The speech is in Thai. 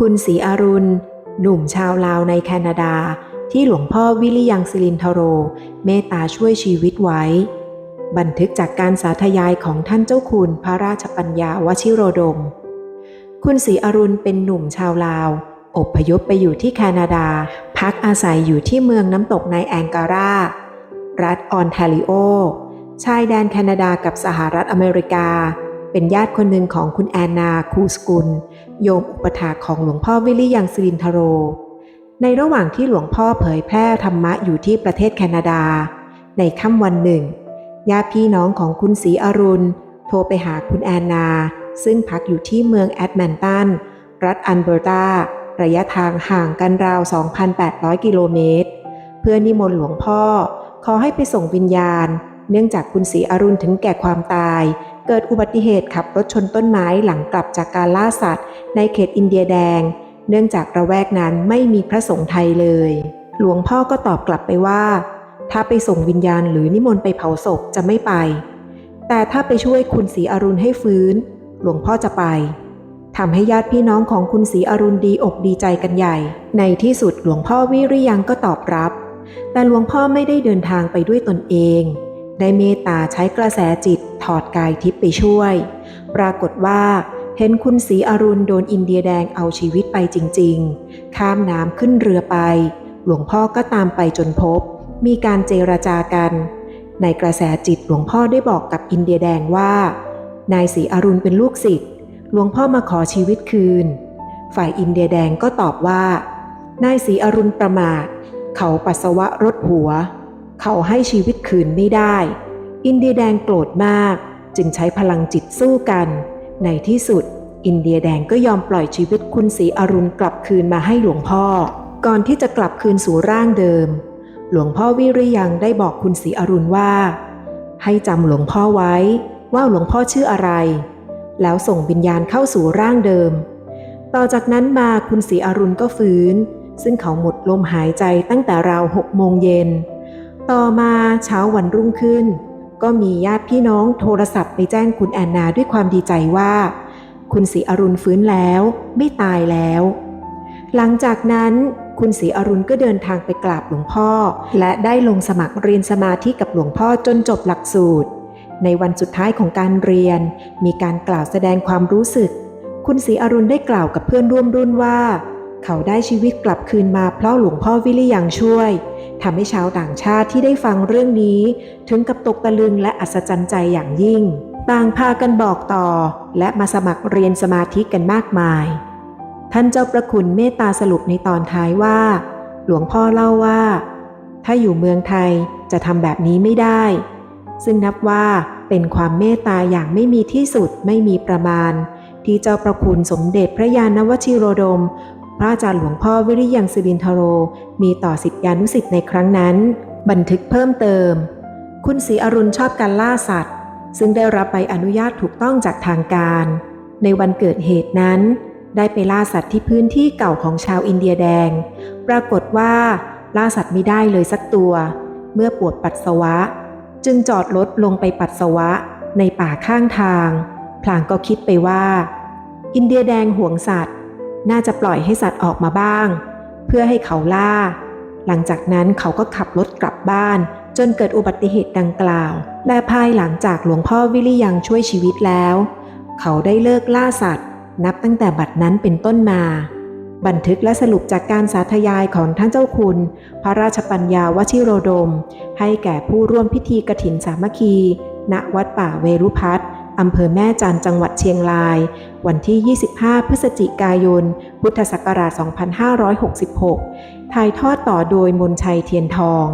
คุณศรีอรุณ หนุ่มชาวลาวในแคนาดา ที่หลวงพ่อวิริยังสิรินทโร เมตตาช่วยชีวิตไว้ บันทึกจากการสาธยายของท่านเจ้าคุณพระราชปัญญาวชิโรดม คุณศรีอรุณเป็นหนุ่มชาวลาว อบพยพไปอยู่ที่แคนาดา พักอาศัยอยู่ที่เมืองน้ำตกในแองการา รัฐออนแทริโอ ชายแดนแคนาดากับสหรัฐอเมริกา เป็นญาติคนหนึ่งของคุณแอนนาคูสกุล โยมอุปถาของหลวงพ่อวิริยังสิรินทโร ในระหว่างที่หลวงพ่อเผยแพร่ธรรมะอยู่ที่ประเทศแคนาดา ในค่ำวันหนึ่ง ญาติพี่น้องของคุณศรีอรุณ โทรไปหาคุณแอนนา ซึ่งพักอยู่ที่เมืองแอดแมนตัน รัฐอันเบอร์ตา ระยะทางห่างกันราว 2,800 กิโลเมตร เพื่อนิมนต์หลวงพ่อ ขอให้ไปส่งวิญญาณ เนื่องจากคุณศรีอรุณถึงแก่ความตาย เกิดอุบัติเหตุขับรถชนต้นไม้หลังกลับจากการล่าสัตว์ ในเขตอินเดียแดง เนื่องจากระแวกนั้นไม่มีพระสงฆ์ไทยเลย หลวงพ่อก็ตอบกลับไปว่า ถ้าไปส่งวิญญาณหรือนิมนต์ไปเผาศพจะไม่ไป แต่ถ้าไปช่วยคุณศรีอรุณให้ฟื้น หลวงพ่อจะไปทำให้ญาติพี่น้องของคุณศรีอรุณดีอกดีใจกันใหญ่ ในที่สุดหลวงพ่อวิริยังก็ตอบรับ แต่หลวงพ่อไม่ได้เดินทางไปด้วยตนเอง ได้เมตตาใช้กระแสจิตถอดกายทิพย์ไปช่วย ปรากฏว่า เห็นคุณศรีอรุณโดนอินเดียแดงเอาชีวิตไปจริง ๆ ข้ามน้ำขึ้นเรือไป หลวงพ่อก็ตามไปจนพบ มีการเจรจากัน ในกระแสจิตหลวงพ่อได้บอกกับอินเดียแดงว่า นายศรีอรุณเป็นลูกศิษย์หลวงพ่อมาขอชีวิตคืน ฝ่ายอินเดียแดงก็ตอบว่า นายศรีอรุณประมาท เขาปัสสาวะรถหัว เขาให้ชีวิตคืนไม่ได้ อินเดียแดงโกรธมาก จึงใช้พลังจิตสู้กัน ในที่สุด อินเดียแดงก็ยอมปล่อยชีวิตคุณศรีอรุณกลับคืนมาให้หลวงพ่อ ก่อนที่จะกลับคืนสู่ร่างเดิม หลวงพ่อวิริยังได้บอกคุณศรีอรุณว่า ให้จำหลวงพ่อไว้ว่าหลวงพ่อชื่ออะไร แล้วส่งวิญญาณเข้าสู่ร่างเดิม ต่อจากนั้นมาคุณศรีอรุณก็ฟื้น ซึ่งเขาหมดลมหายใจตั้งแต่ราวหกโมงเย็น ต่อมาเช้าวันรุ่งขึ้น ก็มีญาติพี่น้องโทรศัพท์ไปแจ้งคุณแอนนาด้วยความดีใจว่า คุณศรีอรุณฟื้นแล้วไม่ตายแล้ว หลังจากนั้นคุณศรีอรุณก็เดินทางไปกราบหลวงพ่อ และได้ลงสมัครเรียนสมาธิกับหลวงพ่อจนจบหลักสูตร ในวันสุดท้ายของการเรียน มีการกล่าวแสดงความรู้สึก คุณศรีอรุณได้กล่าวกับเพื่อนร่วมรุ่นว่า เขาได้ชีวิตกลับคืนมาเพราะหลวงพ่อวิริยังช่วย ทำให้ชาวต่างชาติที่ได้ฟังเรื่องนี้ ถึงกับตกตะลึงและอัศจรรย์ใจอย่างยิ่ง ต่างพากันบอกต่อ และมาสมัครเรียนสมาธิกันมากมาย ท่านเจ้าประคุณเมตตาสรุปในตอนท้ายว่า หลวงพ่อเล่าว่า ถ้าอยู่เมืองไทยจะทำแบบนี้ไม่ได้ ซึ่งนับว่าเป็นความเมตตาอย่างไม่มีที่สุดไม่มีประมาณที่เจ้าประคุณสมเด็จพระยาณวชิโรดม พระอาจารย์หลวงพ่อวิริยังสิรินทโร มีต่อสิทธิานุสิทธิ์ในครั้งนั้น บันทึกเพิ่มเติม คุณศรีอรุณชอบการล่าสัตว์ ซึ่งได้รับใบอนุญาตถูกต้องจากทางการ ในวันเกิดเหตุนั้น ได้ไปล่าสัตว์ที่พื้นที่เก่าของชาวอินเดียแดง ปรากฏว่า ล่าสัตว์ไม่ได้เลยสักตัว เมื่อปวดปัสสาวะ จึงจอดรถลงไปปัสสาวะในป่าข้างทาง พลางก็คิดไปว่า อินเดียแดงห่วงสัตว์ น่าจะปล่อยให้สัตว์ออกมาบ้าง เพื่อให้เขาล่า หลังจากนั้นเขาก็ขับรถกลับบ้าน จนเกิดอุบัติเหตุดังกล่าว และภายหลังจากหลวงพ่อวิริยังช่วยชีวิตแล้ว เขาได้เลิกล่าสัตว์ นับตั้งแต่บัดนั้นเป็นต้นมา บันทึกและสรุปจากการสาธยายของท่านเจ้าคุณ พระราชปัญญาวชิโรดม ให้แก่ผู้ร่วมพิธีกรถินสามัคคี ณวัดป่าเวรุพัฒน์ อำเภอแม่จันจังหวัดเชียงราย วันที่ 25 พฤศจิกายน พุทธศักราช 2566 ถ่ายทอดต่อโดยมนชัยเทียนทอง